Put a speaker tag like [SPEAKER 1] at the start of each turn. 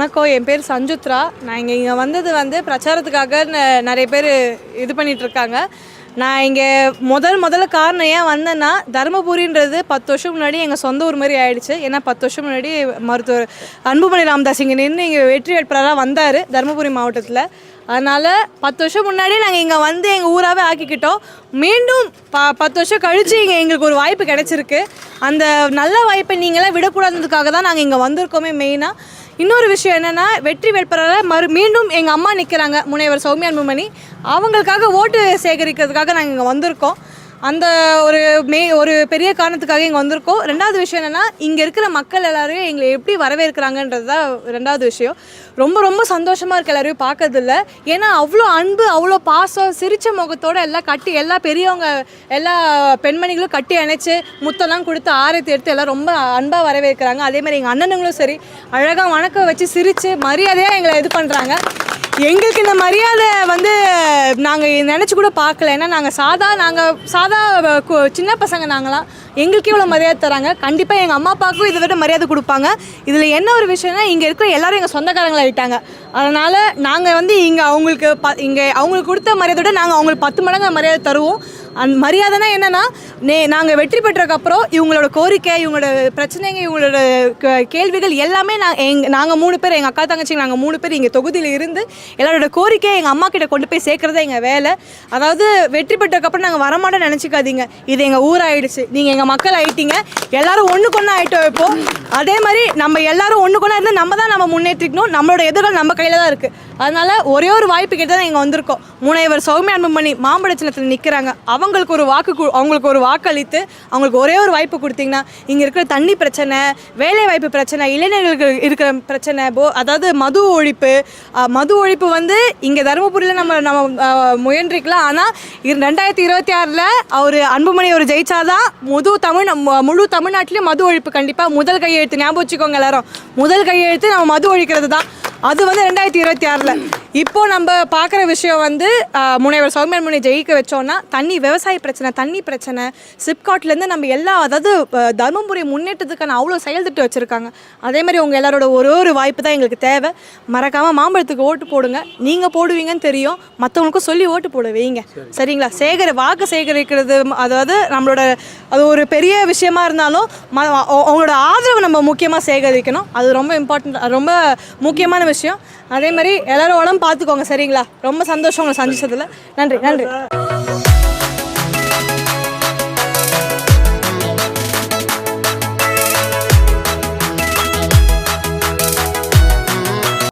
[SPEAKER 1] வணக்கம். என் பேர் சஞ்சுத்ரா. நான் இங்கே இங்கே வந்தது வந்து பிரச்சாரத்துக்காக ந- நிறைய பேர் இது பண்ணிகிட்ருக்காங்க இருக்காங்க நான் இங்கே முதல் முதல்ல காரணம் ஏன் வந்தேன்னா தருமபுரின்றது பத்து வருஷம் முன்னாடி எங்கள் சொந்த ஊர் மாதிரி ஆயிடுச்சு. ஏன்னா பத்து வருஷம் முன்னாடி மருத்துவர் அன்புமணி ராமதாஸ் இங்கே நின்று இங்கே வெற்றி வேட்பாளராக வந்தார் தருமபுரி மாவட்டத்தில். அதனால் பத்து வருஷம் முன்னாடி நாங்கள் இங்கே வந்து எங்கள் ஊராகவே ஆக்கிக்கிட்டோம். மீண்டும் ப பத்து வருஷம் கழித்து இங்கே எங்களுக்கு ஒரு வாய்ப்பு கிடச்சிருக்கு. அந்த நல்ல வாய்ப்பை நீங்களாம் விடக்கூடாததுக்காக தான் நாங்கள் இங்கே வந்திருக்கோமே மெயினாக இன்னொரு விஷயம் என்னன்னா வெற்றி வேட்பாளராக மறு மீண்டும் எங்கள் அம்மா நிற்கிறாங்க முனைவர் சௌமியா அன்புமணி அவங்களுக்காக ஓட்டு சேகரிக்கிறதுக்காக நாங்கள் இங்கே வந்திருக்கோம். அந்த ஒரு மே ஒரு பெரிய காரணத்துக்காக இங்கே வந்திருக்கோம். ரெண்டாவது விஷயம் என்னென்னா இங்கே இருக்கிற மக்கள் எல்லோரையும் எங்களை எப்படி வரவேற்கிறாங்கன்றது தான் ரெண்டாவது விஷயம். ரொம்ப ரொம்ப சந்தோஷமாக இருக்க எல்லாரையும் பார்க்கறதில்ல. ஏன்னா அவ்வளோ அன்பு அவ்வளோ பாசம் சிரித்த முகத்தோடு எல்லாம் கட்டி எல்லா பெரியவங்க எல்லா பெண்மணிகளும் கட்டி அணைச்சு முத்தெல்லாம் கொடுத்து ஆரத்தி எடுத்து எல்லாம் ரொம்ப அன்பாக வரவேற்கிறாங்க. அதே மாதிரி எங்கள் அண்ணனுங்களும் சரி அழகாக வணக்கம் வச்சு சிரித்து மரியாதையாக எங்களை இது பண்ணுறாங்க எங்களுக்கு இந்த மரியாதை வந்து நாங்கள் நினச்சி கூட பார்க்கல. ஏன்னா நாங்கள் சாதா நாங்கள் சாதா சின்ன பசங்க நாங்களாம் எங்களுக்கு இவ்வளோ மரியாதை தராங்க. கண்டிப்பாக எங்கள் அம்மா அப்பாவுக்கும் இதை விட மரியாதை கொடுப்பாங்க. இதில் என்ன ஒரு விஷயம்னா இங்கே இருக்கிற எல்லோரும் எங்கள் சொந்தக்காரங்களா ஆயிட்டாங்க அதனால் நாங்கள் வந்து இங்கே அவங்களுக்கு ப இங்கே அவங்களுக்கு கொடுத்த மரியாதை விட நாங்கள் அவங்களுக்கு பத்து மடங்கு மரியாதை தருவோம். அந்த மரியாதைனா என்னென்னா நே நாங்கள் வெற்றி பெற்றதுக்கப்புறம் இவங்களோட கோரிக்கை இவங்களோட பிரச்சனைங்க இவங்களோட க- கேள்விகள் எல்லாமே நான் எங் நாங்கள் மூணு பேர் எங்கள் அக்கா தங்கச்சி நாங்கள் மூணு பேர் இங்கே தொகுதியில் இருந்து எல்லாரோட கோரிக்கையை எங்கள் அம்மா கிட்ட கொண்டு போய் சேர்க்குறது எங்கள் வேலை. அதாவது வெற்றி பெற்றதுக்கப்புறம் நாங்கள் வரமாட்டோம் நினச்சிக்காதீங்க. இது எங்கள் ஊர் ஆயிடுச்சு. நீங்கள் எங்கள் மக்கள் ஆயிட்டீங்க. எல்லோரும் ஒன்றுக்கு ஒன்று ஆகிட்டோம் இப்போ. அதே மாதிரி நம்ம எல்லாரும் ஒன்று கூட இருந்து நம்ம தான் நம்ம முன்னேற்றிக்கணும். நம்மளோட எதிர்கள் நம்ம கையில் தான் இருக்குது அதனால ஒரே ஒரு வாய்ப்பு கிட்ட தான் இங்கே வந்திருக்கோம். முனைவர் சௌமிய அன்புமணி மாம்பழ சின்னத்தில் நிற்கிறாங்க அவங்களுக்கு ஒரு வாக்கு கு- அவங்களுக்கு ஒரு வாக்களித்து அவங்களுக்கு ஒரே ஒரு வாய்ப்பு கொடுத்தீங்கன்னா இங்கே இருக்கிற தண்ணி பிரச்சனை வேலை வாய்ப்பு பிரச்சனை இளைஞர்களுக்கு இருக்கிற பிரச்சனை போ அதாவது மது ஒழிப்பு மது ஒழிப்பு வந்து இங்கே தருமபுரியில் நம்ம நம்ம முயன்றிருக்கலாம். முயன்றிக்கலாம் ஆனால் ரெண்டாயிரத்தி இருபத்தி ஆறில் அவர் அன்புமணி ஒரு ஜெயிச்சாதான் முது தமிழ் நம்ம முழு தமிழ்நாட்டிலையும் மது ஒழிப்பு கண்டிப்பாக முதல் கையெழுத்து ஞாபகம் வச்சுக்கோங்க எல்லாரும். முதல் கையெழுத்து நம்ம மது ஒழிக்கிறது தான் அது வந்து ரெண்டாயிரத்தி இருபத்தி ஆறில். இப்போ நம்ம பார்க்குற விஷயம் வந்து முனைவர் சௌமியன் ஜெயிக்க வச்சோன்னா தண்ணி விவசாய பிரச்சனை தண்ணி பிரச்சனை சிப்காட்லேருந்து நம்ம எல்லா அதாவது தர்மபுரி தருமபுரி முன்னேற்றத்துக்கான அவ்வளோ செயல் திட்டம் வச்சுருக்காங்க. அதே மாதிரி உங்கள் எல்லாரோட ஒரு ஒரு வாய்ப்பு தான் எங்களுக்கு தேவை. மறக்காமல் மாம்பழத்துக்கு ஓட்டு போடுங்க. நீங்கள் போடுவீங்கன்னு தெரியும். மற்றவங்களுக்கும் சொல்லி ஓட்டு போட வைங்க. சரிங்களா? சேகர வாக்கு சேகரிக்கிறது அதாவது நம்மளோட அது ஒரு பெரிய விஷயமா இருந்தாலும் ம- அவங்களோட ஆதரவு நம்ம முக்கியமாக சேகரிக்கணும். அது ரொம்ப இம்பார்ட்டன்ட் ரொம்ப முக்கியமான விஷயம். அதே மாதிரி எல்லாரும் உடம்பு பார்த்துக்கோங்க சரிங்களா? ரொம்ப சந்தோஷம் உங்களை சந்திச்சதுல. நன்றி நன்றி.